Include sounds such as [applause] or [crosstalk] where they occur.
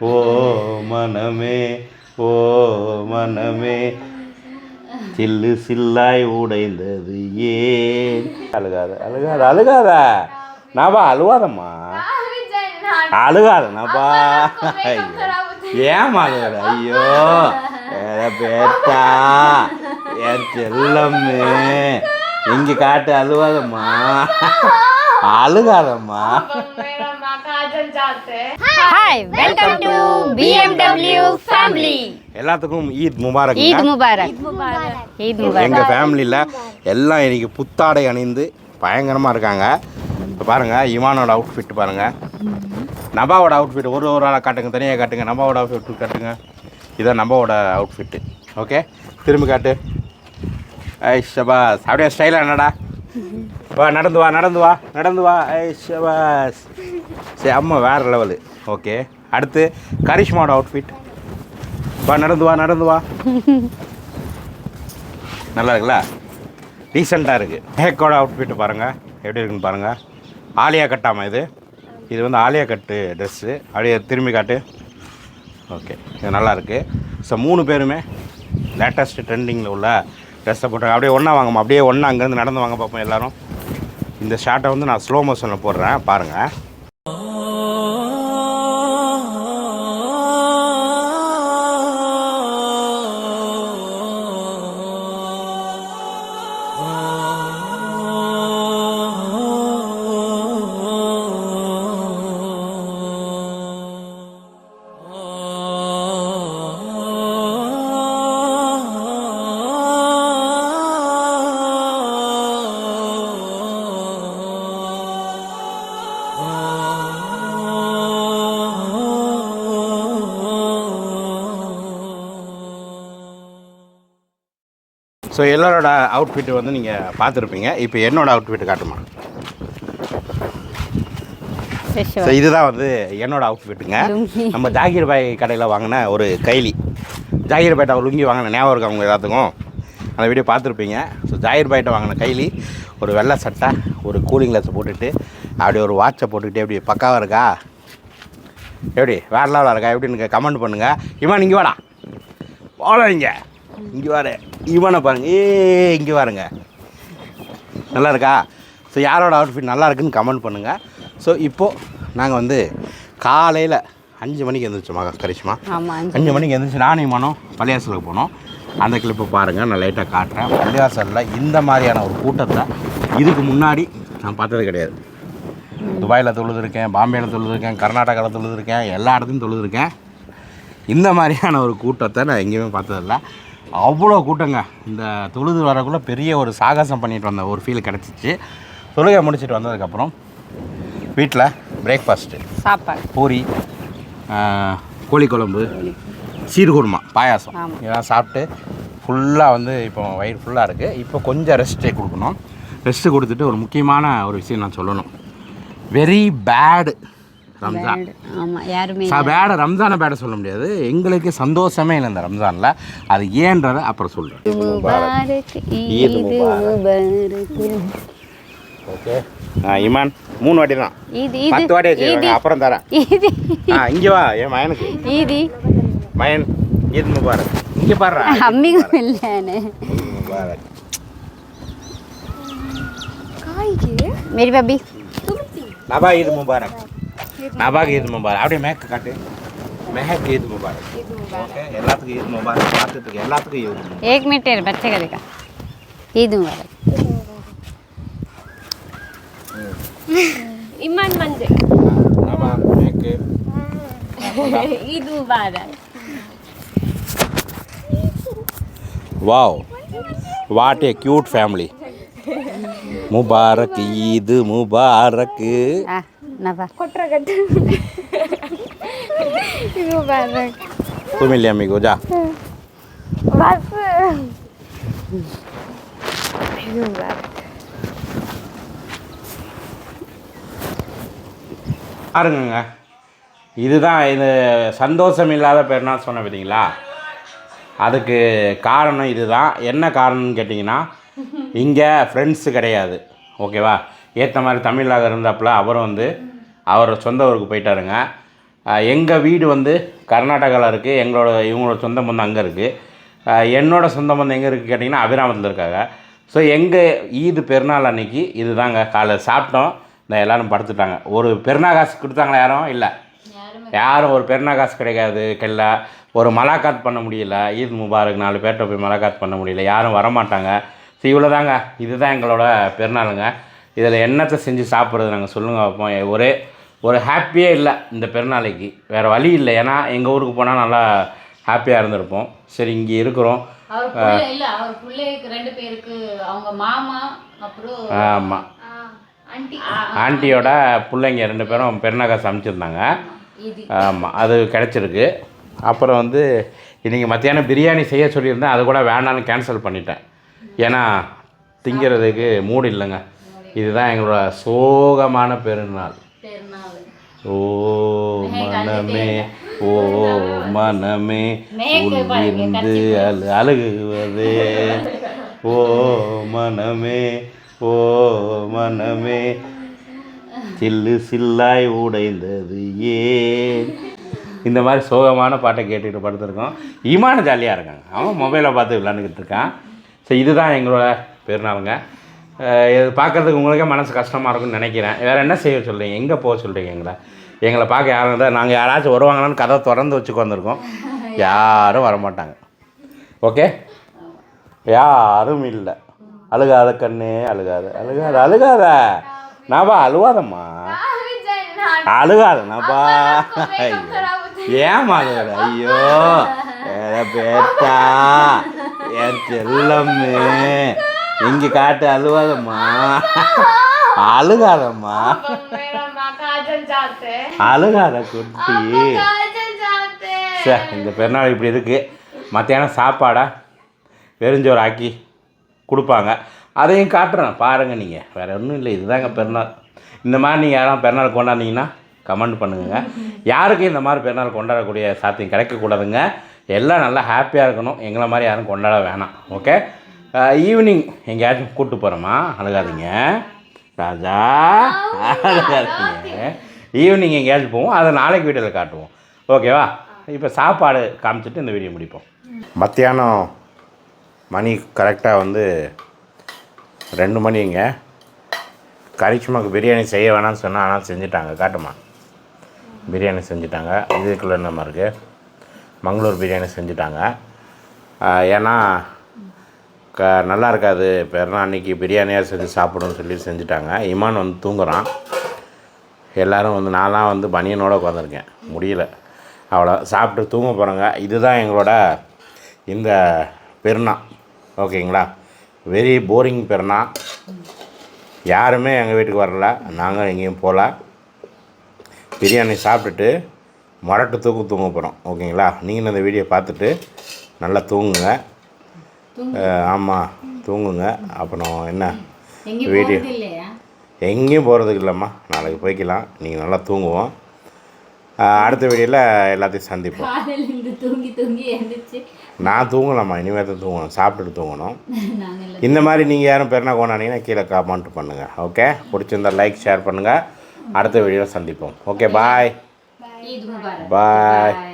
ஓ மனமே ஓ மனமே. சில்லு சில்லாய் உடைந்தது ஏன்? அழுகாத அழுகாத அழுகாத. நாபா அழுவாதம்மா. அழுகாத நாபா. ஏமா அழுகாத ஐயோ. பேட்டா என் செல்லம்மே இங்கே காட்டு அழுவாதம்மா. அழுகாதம்மா. Hi welcome to BMW family எல்லாத்துக்கும் Eid Mubarak Eid Mubarak. Eid Mubarak. எங்கள் ஃபேமிலியில் எல்லாம் இன்னைக்கு புத்தாடை அணிந்து பயங்கரமாக இருக்காங்க. இப்போ பாருங்கள் இவானோட அவுட்ஃபிட் பாருங்கள் நபாவோட அவுட்ஃபிட் ஒரு ஒரு ஆளாக காட்டுங்க தனியாக காட்டுங்க. நபாவோட அவுட்ஃபிட் காட்டுங்க. இதான் நபாவோட அவுட்ஃபிட்டு ஓகே திரும்பி காட்டு. ஐ ஷபாஸ். அப்படியே ஸ்டைலாக என்னடா? வா நடந்து வா நடந்து வா நடந்து வா. ஐ ஷபாஸ். சரி அம்மா வேறு லெவலு ஓகே அடுத்து கரிஷ்மாவோட அவுட்ஃபிட் வா நடந்து வா நடந்து வா. [laughs] நல்லா இருக்குல்ல? டீசெண்டாக இருக்குது ஹேக்கோட அவுட்ஃபிட் பாருங்கள் எப்படி இருக்குன்னு பாருங்கள் ஆலியா கட்டாமா இது? இது வந்து ஆலியா கட்டு ட்ரெஸ்ஸு அப்படியே திரும்பி காட்டு. ஓகே இது நல்லா இருக்குது ஸோ மூணு பேருமே லேட்டஸ்ட் ட்ரெண்டிங்கில் உள்ள ட்ரெஸ்ஸை போட்டாங்க அப்படியே ஒன்றா வாங்கம்மா. அப்படியே ஒன்றா அங்கேருந்து நடந்து வாங்க பார்ப்போம் எல்லாரும். இந்த ஷார்ட்டை வந்து நான் ஸ்லோ மோஷனில் போடுறேன். பாருங்கள் ஸோ எல்லாரோட அவுட்ஃபிட் வந்து நீங்கள் பார்த்துருப்பீங்க. இப்போ என்னோட அவுட்ஃபிட் காட்டுமா? ஸோ இதுதான் வந்து என்னோட அவுட்ஃபிட்டுங்க. நம்ம ஜாகிர் பாய் கடையில் வாங்கின ஒரு கைலி. ஜாகிர் பாய்ட்ட ஒரு லுங்கி வாங்கின ஞாபகம் இருக்கு அவங்க எல்லாத்துக்கும்? அந்த வீடியோ பார்த்துருப்பீங்க. ஸோ ஜாகிர் பாய்ட்ட வாங்கின கைலி ஒரு வெள்ளை சட்டை ஒரு கூலிங் கிளாஸை போட்டுட்டு அப்படி ஒரு வாட்சை போட்டுக்கிட்டு எப்படி பக்காவாக இருக்கா? எப்படி? வேற லெவலாக இருக்கா? எப்படின்னு கமெண்ட் பண்ணுங்கள் இவன் இங்கே வாடா. போட இங்கே. இங்கே வாரு. இவனை பாருங்க. ஏ இங்கே பாருங்க நல்லா இருக்கா ஸோ யாரோட அவுட்ஃபிட் நல்லா இருக்குன்னு கமெண்ட் பண்ணுங்கள் ஸோ இப்போது நாங்கள் வந்து காலையில் அஞ்சு மணிக்கு எழுந்திரிச்சோமா கரிஷ்மா. அஞ்சு மணிக்கு எழுந்திரிச்சு நானும் மனம் பள்ளியாசலுக்கு போனோம். அந்த கிளிப்பை பாருங்கள் நான் லைட்டாக காட்டுறேன். பள்ளியாசலில் இந்த மாதிரியான ஒரு கூட்டத்தை இதுக்கு முன்னாடி நான் பார்த்தது கிடையாது. துபாயில் தொழுதுருக்கேன் பாம்பேயில் தொழுதுருக்கேன் கர்நாடகாவில் தொழுதுருக்கேன் எல்லா இடத்துலையும் தொழுதுருக்கேன். இந்த மாதிரியான ஒரு கூட்டத்தை நான் எங்கேயுமே பார்த்ததில்ல. அவ்வளோ கூட்டங்க. இந்த தொழுது வரக்குள்ளே பெரிய ஒரு சாகசம் பண்ணிட்டு வந்த ஒரு ஃபீல் கிடச்சிச்சு. தொழுகை முடிச்சிட்டு வந்ததுக்கப்புறம் வீட்டில் பிரேக்ஃபாஸ்ட்டு சாப்பாடு. பூரி கோழி குழம்பு சீர்குருமா பாயாசம். இதெல்லாம் சாப்பிட்டு ஃபுல்லாக வந்து இப்போ வயிறு ஃபுல்லாக இருக்குது இப்போ கொஞ்சம் ரெஸ்ட்டே கொடுக்கணும். ரெஸ்ட்டு கொடுத்துட்டு ஒரு முக்கியமான ஒரு விஷயம் நான் சொல்லணும். Very bad ரம்ஜான் ஆமா யாருமே ச பேட ரம்ஜானை பேட சொல்ல முடியாது எங்களுக்கு சந்தோஷமே இல்லை இந்த ரம்ஜானில் அது ஏன்றதை அப்புறம் சொல்கிறேன் Mubarak Eid Eid Mubarak. Mubarak okay Imman மூணு வாட்டி தான் ஈத் பத்து வாட்டி வச்சுருக்காங்க ஈத் அப்புறம் தரேன் ஈத் ஆ இங்கே வா என் மயனுக்கு ஈதி மயன் ஈத் முபாரக் இங்கே பாடுறா அம்மிக்கும் இல்லைன்னு முபாரக் मेरी बब्बी நபா ஈத் முபாரக் நபாக்கு ஈத் முபாரக் அப்படியே மேக்கு காட்டு மெஹக் ஈத் முபாரக் ஓகே எல்லாத்துக்கும் ஈத் முபாரக் பார்த்துட்டு இருக்கு எல்லாத்துக்கும் ஈத் முபாரக் एक मिनट तेरे बच्चे का देखा ईद मुबारक इमान मंजे நபா மேக்கு ईद मुबारक wow what a cute family Mubarak ஈது முபாரக் కొట్రగట్టు ఇగో బాగా তুমি লে இதுதான் இது சந்தோஷம் இல்லாத பெருனா சொன்ன பார்த்தீங்களா அதுக்கு காரணம் இதுதான் என்ன காரணம்னு கேட்டிங்கன்னா இங்கே ஃப்ரெண்ட்ஸு கிடையாது. ஓகேவா ஏற்ற மாதிரி தமிழாக இருந்தாப்புல அவரும் வந்து அவர் சொந்த ஊருக்கு போயிட்டாருங்க. எங்கள் வீடு வந்து கர்நாடகாவில் இருக்குது எங்களோட இவங்களோட சொந்த பந்தம் அங்கே இருக்குது அஹ், என்னோட சொந்த பந்தம் எங்கே இருக்குது கேட்டிங்கன்னா அபிராமத்தில் இருக்காங்க. ஸோ எங்கள் ஈது பெருநாள் அன்னைக்கு இதுதாங்க. காலைல சாப்பிட்டோம். இந்த எல்லாரும் படுத்துட்டாங்க. ஒரு பெருநாள் காசு கொடுத்தாங்களா யாரும்? இல்லை. யாரும் ஒரு பெருநாள் காசு கிடைக்காது கெல்ல. ஒரு மலாக்காத் பண்ண முடியல. ஈத் முபாரக் நாலு பேர்கிட்ட போய் மலாக்காத் பண்ண முடியல. யாரும் வரமாட்டாங்க. ஸோ இவ்வளோதாங்க இதுதான் எங்களோட பெருநாளுங்க. இதில் என்னத்தை செஞ்சு சாப்பிட்றது நாங்கள் சொல்லுங்கள் பார்ப்போம். ஒரே ஒரு ஹாப்பியே இல்லை இந்த பெருநாளைக்கு. வேறு வழி இல்லை. ஏன்னா எங்கள் ஊருக்கு போனால் நல்லா ஹாப்பியாக இருந்திருப்போம். சரி இங்கே இருக்கிறோம். அவர் புள்ள இல்ல அவர் பிள்ளைக்கு ரெண்டு பேருக்கு அவங்க மாமா அப்புறம் ஆமாம் ஆண்டி. ஆண்டியோட பிள்ளைங்க ரெண்டு பேரும் பெருநாக்கா சமைச்சிருந்தாங்க. இது. ஆமாம் அது கிடச்சிருக்கு. அப்புறம் வந்து இன்றைக்கி மத்தியானம் பிரியாணி செய்ய சொல்லியிருந்தேன். அது கூட வேண்டாம்னு கேன்சல் பண்ணிட்டேன். ஏன்னா திங்கிறதுக்கு மூடு இல்லைங்க. இதுதான் எங்களோட சோகமான பெருநாள். ஓ மனமே ஓ மனமே உள்விருந்து அழு அழுகுவது. ஓ மனமே ஓ மனமே. சில்லு சில்லாய் உடைந்தது ஏன்? இந்த மாதிரி சோகமான பாட்டை கேட்டுக்கிட்டு படுத்துருக்கோம். ஈமான ஜாலியாக இருக்காங்க. அவன் மொபைலை பார்த்து விளாண்டுக்கிட்டு இருக்கான். ஸோ இதுதான் எங்களோட பெருநாளுங்க. இது பார்க்குறதுக்கு உங்களுக்கே மனசு கஷ்டமாக இருக்கும்னு நினைக்கிறேன். வேறு என்ன செய்ய சொல்கிறீங்க எங்கே போக சொல்கிறீங்க எங்களை? எங்களை பார்க்க யாரும் இருந்தால் நாங்கள் யாராச்சும் வருவாங்களான்னு கதை திறந்து வச்சுக்கு வந்திருக்கோம். [laughs] யாரும் வரமாட்டாங்க. ஓகே? யாரும் இல்லை. அழுகாத கண்ணே அழுகாத அழுகாத அழுகாத. நாபா அழுவாதம்மா. அழுகாத நாபா. ஏமா அழுகாத ஐயோ பேட்டா என் செல்லம்மே இங்கே காட்டு அழுவாதம்மா. அழுகாதம்மா. அழுகாத குட்டி. சார் இந்த பெருநாள் இப்படி இருக்குது மத்தியானம் சாப்பாடா? வெறிஞ்சோறு ஆக்கி கொடுப்பாங்க. அதையும் காட்டுறேன். பாருங்கள் நீங்கள் வேறு ஒன்றும் இல்லை. இதுதாங்க பெருநாள். இந்த மாதிரி நீங்கள் யாரும் பெருநாள் கொண்டாடினீங்கன்னா கமெண்ட் பண்ணுங்க. யாருக்கும் இந்த மாதிரி பெருநாள் கொண்டாடக்கூடிய சாத்தியம் கிடைக்கக்கூடாதுங்க. எல்லாம் நல்லா ஹாப்பியாக இருக்கணும். எங்களை மாதிரி யாரும் கொண்டாட வேணாம். ஓகே ஈவினிங் எங்கேயாச்சும் கூப்பிட்டு போகிறோமா அழகாதீங்க. ராஜா அழகாதீங்க. ஈவினிங் எங்கேயாச்சும் போவோம்? அதை நாளைக்கு வீட்டில் காட்டுவோம். ஓகேவா இப்போ சாப்பாடு காமிச்சிட்டு இந்த வீடியோ முடிப்போம். மத்தியானம் மணி கரெக்டாக வந்து ரெண்டு மணிங்க கரிஷ்மாக்கு பிரியாணி செய்ய வேணாம்னு சொன்னால் ஆனால் செஞ்சுட்டாங்க. காட்டுமா? பிரியாணி செஞ்சுட்டாங்க. இதுக்குள்ள என்னம்மா இருக்குது மங்களூர் பிரியாணி செஞ்சுட்டாங்க. ஏன்னா க நல்லா இருக்காது பெருநாள் அன்னைக்கு பிரியாணியாக செஞ்சு சாப்பிடுன்னு சொல்லி செஞ்சுட்டாங்க. இமான் வந்து தூங்குறான். எல்லோரும் வந்து நான்லாம் வந்து பனியனோட உட்காந்துருக்கேன் முடியல. அவ்வளோ சாப்பிட்டு தூங்க போகிறோங்க இதுதான் எங்களோட இந்த பெருநா ஓகேங்களா? வெரி போரிங் பெருநா யாருமே எங்கள் வீட்டுக்கு வரல. நாங்கள் எங்கேயும் போகல பிரியாணி சாப்பிட்டுட்டு மொரட்டு தூக்கு தூங்க போகிறோம் ஓகேங்களா? நீங்களும் இந்த வீடியோ பார்த்துட்டு நல்லா தூங்குங்க. ஆமாம் தூங்குங்க. அப்புறம் என்ன? வீடியோ. போறது இல்லையா எங்கேயும் போகிறதுக்கு இல்லைம்மா. நாளைக்கு போய்க்கலாம். நீங்கள் நல்லா தூங்குவோம். அடுத்த வீடியோவில் எல்லாத்தையும் சந்திப்போம். நான் தூங்கலாம்மா. இனிமேல் தான் தூங்கணும். சாப்பிட்டுட்டு தூங்கணும். இந்த மாதிரி நீங்கள் யாரும் பெருனா கொண்டாடிங்கன்னா கீழே கமெண்ட் பண்ணுங்கள் ஓகே பிடிச்சிருந்தா லைக் ஷேர் பண்ணுங்கள் அடுத்த வீடியோவில் சந்திப்போம். ஓகே பாய் பாய்